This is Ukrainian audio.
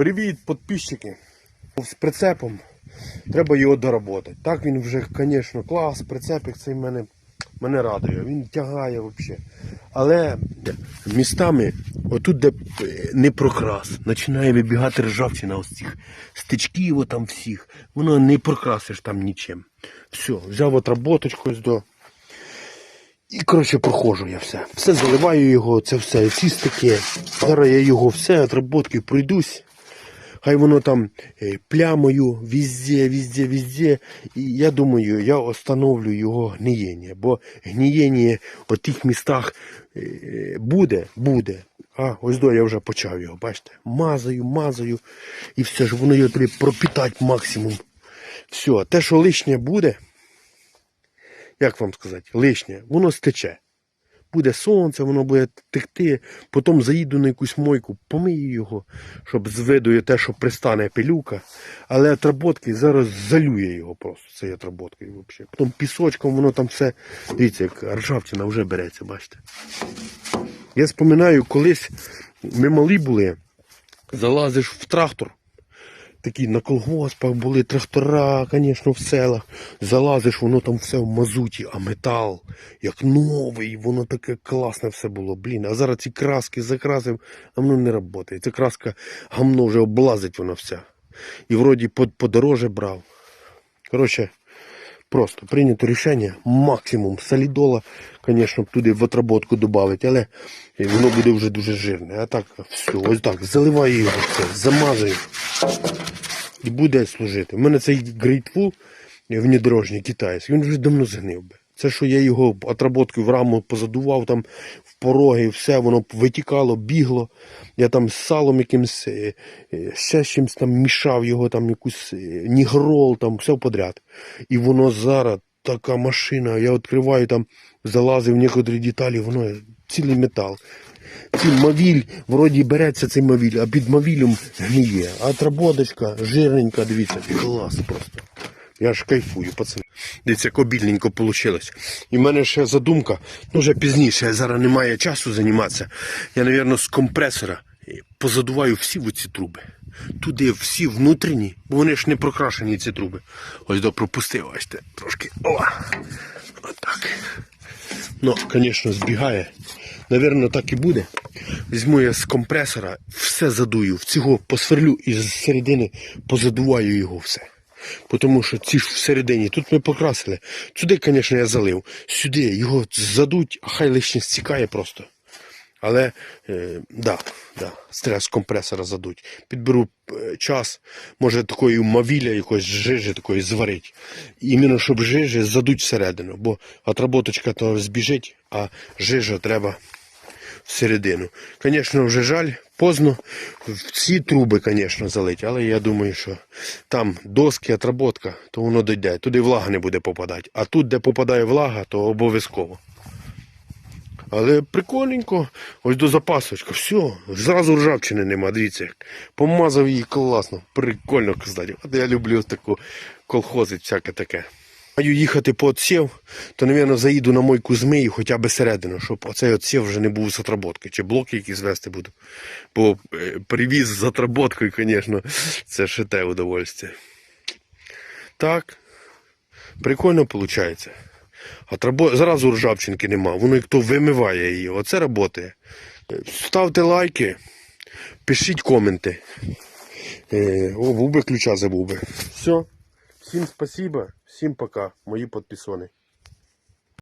Привіт, підписчики. З прицепом треба його доработати. Так він вже, звісно, клас, прицепик цей мене, мене радує. Він тягає взагалі. Але містами, отут, де не прокрас, починає вибігати ржавчина ось цих стичків отам всіх. Воно не прокрасиш там нічим. Все, взяв отработочку ось до. І, коротше, проходжу я все. Все заливаю його, це все, ці стики. Зараз я його все, отработки пройдусь. Хай воно там е, плямою везде, везде, везде. І я думаю, я остановлю його гнієння. Бо гнієння в тих містах е, буде, буде. А, ось до я вже почав його, бачите? Мазаю, мазаю. І все ж воно його треба пропітати максимум. Все, те, що лишнє буде, як вам сказати, лишнє, воно стече. Буде сонце, воно буде текти, потім заїду на якусь мойку, помию його, щоб з виду те, що пристане пилюка. Але отработки зараз залює його просто, цією отработкою взагалі. Потім пісочком воно там все, дивіться, як ржавчина вже береться, бачите. Я споминаю, колись ми малі були, залазиш в трактор, такі на колгоспах були трактора, звісно, в селах. Залазиш, воно там все в мазуті, а метал, як новий, воно таке класне все було. Блін, а зараз ці краски закрасив, а воно не працює. Ця краска гамно вже облазить воно вся. І вроді подороже брав. Коротше, просто прийнято рішення, максимум солідола, звісно, туди в отработку додати, але воно буде вже дуже жирне. А так, все, ось так, заливаю його все, замазую і буде служити. У мене цей грейтфул внедорожній китайський, він вже давно згнив би. Це що я його отработкою в раму позадував там в пороги, все, воно витікало, бігло. Я там з салом якимось, е, е, ще чимось там мішав його, там якусь е, нігрол, там все подряд. І воно зараз така машина, я відкриваю там, залазив в некоторі деталі, воно цілий метал. Цей мавіль, вроді береться цей мавіль, а під мавілем гніє. А отработочка жирненька, дивіться, клас просто. Я ж кайфую, пацани. Дивіться, як обільненько вийшло. І в мене ще задумка, ну вже пізніше, зараз немає часу займатися. Я, мабуть, з компресора позадуваю всі оці труби. Туди всі внутрішні, бо вони ж не прокрашені ці труби. Ось до пропустив, бачите, трошки. О! Отак. Ну, звісно, збігає. Навірно, так і буде. Візьму я з компресора, все задую, в цього посверлю і з середини позадуваю його все. Тому що ці ж всередині, тут ми покрасили. Сюди, звісно, я залив. Сюди його задуть, а хай лишнє стікає просто. Але, е, да, да, з компресора задуть. Підберу е, час, може такої мавіля якоїсь жижі такої зварить. Іменно щоб жижі задуть всередину, бо отработочка то збіжить, а жижа треба всередину. Звісно, вже жаль, поздно. В ці труби, звісно, залить, але я думаю, що там доски, отработка, то воно дойде. Туди влага не буде попадати. А тут, де попадає влага, то обов'язково. Але прикольненько, ось до запасочка, все, зразу ржавчини нема, дивіться. Помазав її класно, прикольно, кстати. От я люблю таку колхозить, всяке таке. Маю їхати по отсів, то, мабуть, заїду на мойку змию хоча б середину, щоб оцей отсів вже не був з отработки. Чи блоки якісь вести буду. Бо е, привіз з отработкою, звісно, це ще те удовольствие. Так, прикольно виходить. А трабо... зразу ржавчинки нема, воно як то вимиває її. Оце працює. Ставте лайки, пишіть коменти. Е, О, був ключа забув би. Все. Всім спасибо, всім пока, мої підписони.